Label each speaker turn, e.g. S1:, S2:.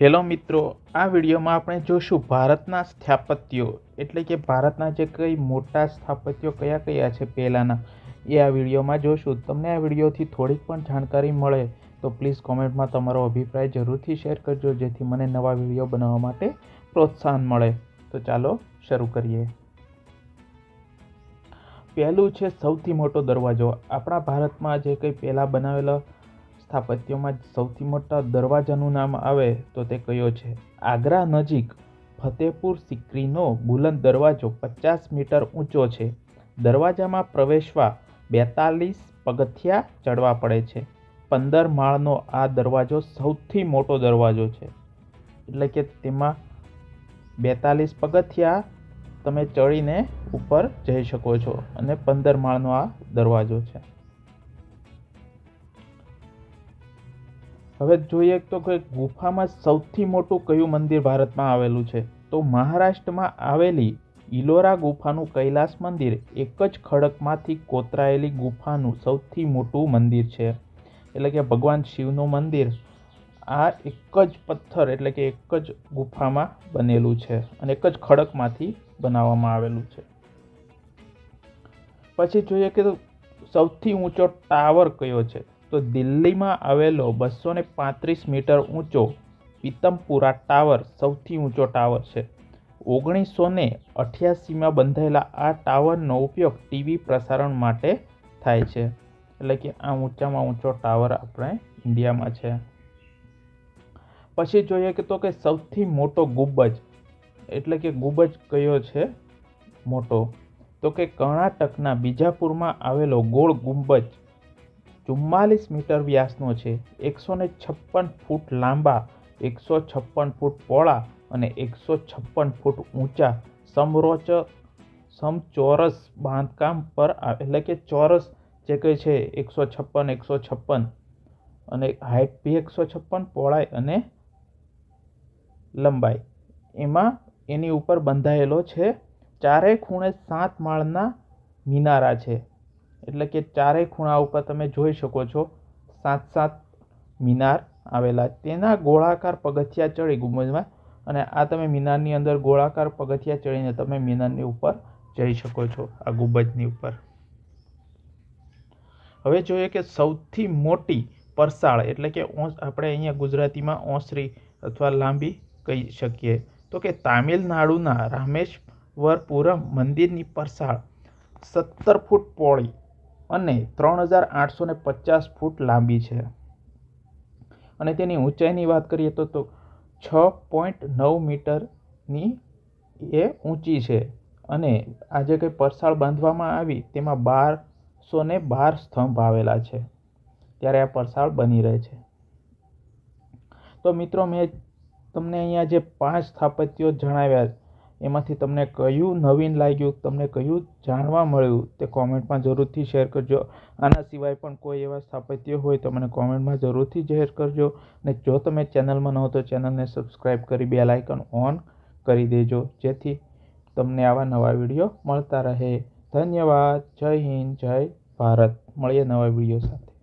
S1: Hello મિત્રો, આ વિડીયોમાં આપણે જોશું ભારતના સ્થાપત્યો. એટલે કે ભારતના જે કંઈ મોટા સ્થાપત્યો કયા કયા છે પહેલાંના, એ આ વિડીયોમાં જોશું. તમને આ વિડીયોથી થોડીક પણ જાણકારી મળે, તો પ્લીઝ કોમેન્ટમાં તમારો અભિપ્રાય જરૂરથી શેર કરજો, જેથી મને નવા વીડિયો બનાવવા માટે પ્રોત્સાહન મળે. તો ચાલો શરૂ કરીએ. પહેલું છે સૌથી મોટો દરવાજો. આપણા ભારતમાં જે કંઈ પહેલાં બનાવેલા સ્થાપત્યોમાં સૌથી મોટા દરવાજાનું નામ આવે તો તે કયો છે? આગ્રા નજીક ફતેપુર સિક્રીનો બુલંદ દરવાજો પચાસ મીટર ઊંચો છે. દરવાજામાં પ્રવેશવા બેતાલીસ પગથિયા ચડવા પડે છે. પંદર માળનો આ દરવાજો સૌથી મોટો દરવાજો છે. એટલે કે તેમાં બેતાલીસ પગથિયા તમે ચડીને ઉપર જઈ શકો છો અને પંદર માળનો આ દરવાજો છે. હવે જોઈએ તો કે ગુફામાં સૌથી મોટું કયું મંદિર ભારતમાં આવેલું છે? તો મહારાષ્ટ્રમાં આવેલી ઇલોરા ગુફાનું કૈલાસ મંદિર એક જ ખડકમાંથી કોતરાયેલી ગુફાનું સૌથી મોટું મંદિર છે. એટલે કે ભગવાન શિવનું મંદિર આ એક જ પથ્થર એટલે કે એક જ ગુફામાં બનેલું છે અને એક જ ખડકમાંથી બનાવવામાં આવેલું છે. પછી જોઈએ કે સૌથી ઊંચો ટાવર કયો છે? તો દિલ્હીમાં આવેલો બસો ને પાંત્રીસ મીટર ઊંચો પીતમપુરા ટાવર સૌથી ઊંચો ટાવર છે. ઓગણીસો ને અઠ્યાસીમાં બંધાયેલા આ ટાવરનો ઉપયોગ ટીવી પ્રસારણ માટે થાય છે. એટલે કે આ ઊંચામાં ઊંચો ટાવર આપણે ઇન્ડિયામાં છે. પછી જોઈએ કે તો કે સૌથી મોટો ગુંબજ એટલે કે ગુંબજ કયો છે? મોટો. તો કે કર્ણાટકના બીજાપુરમાં આવેલો ગોળ ગુંબજ ચુમ્માલીસ મીટર વ્યાસનો છે એકસો ને છપ્પન ફૂટ લાંબા એકસો છપ્પન ફૂટ પહોળા અને એકસો છપ્પન ફૂટ ઊંચા સમરોચ સમચોરસ બાંધકામ પર એટલે કે ચોરસ જે કંઈ છે એકસો છપ્પન એકસો છપ્પન અને હાઇટ બી એકસો છપ્પન પહોળાઈ અને લંબાઈ. એમાં એની ઉપર બંધાયેલો છે, ચારેય ખૂણે સાત માળના મિનારા છે. એટલે કે ચારેય ખૂણા ઉપર તમે જોઈ શકો છો સાત સાત મિનાર આવેલા. તેના ગોળાકાર પગથિયા ચડી ગુંબજમાં અને આ તમે મિનારની અંદર ગોળાકાર પગથિયા ચડીને તમે મિનારની ઉપર જઈ શકો છો, આ ગુંબજની ઉપર. હવે જોઈએ કે સૌથી મોટી પરસાળ એટલે કે આપણે અહીંયા ગુજરાતીમાં ઓસરી અથવા લાંબી કહી શકીએ. તો કે તામિલનાડુના રામેશ્વરપુરમ મંદિરની પરસાળ સત્તર ફૂટ પહોળી અને ત્રણ હજાર આઠસો ને પચાસ ફૂટ લાંબી છે. અને તેની ઊંચાઈની વાત કરીએ તો તો છ પોઈન્ટ નવ મીટરની એ ઊંચી છે. અને આ જે કંઈ પરસાળ બાંધવામાં આવી તેમાં બારસો ને બાર સ્તંભ આવેલા છે. ત્યારે આ પરસાળ બની રહે છે. તો મિત્રો મેં તમને અહીંયા જે પાંચ સ્થાપત્યો જણાવ્યા એમાંથી તમને કયું નવીન લાગ્યું, તમને કયું જાણવા મળ્યું, તે કોમેન્ટમાં જરૂરથી શેર કરજો. આના સિવાય પણ કોઈ એવા સ્થાપત્ય હોય તો મને કોમેન્ટમાં જરૂરથી શેર કરજો. અને જો તમે ચેનલમાં ન હો તો ચેનલને સબસ્ક્રાઈબ કરી બે લાઇકન ઓન કરી દેજો. જેથી તમને આવા નવા વીડિયો મળતા રહે. ધન્યવાદ. જય હિન્દ, જય ભારત. મળીએ નવા વીડિયો સાથે.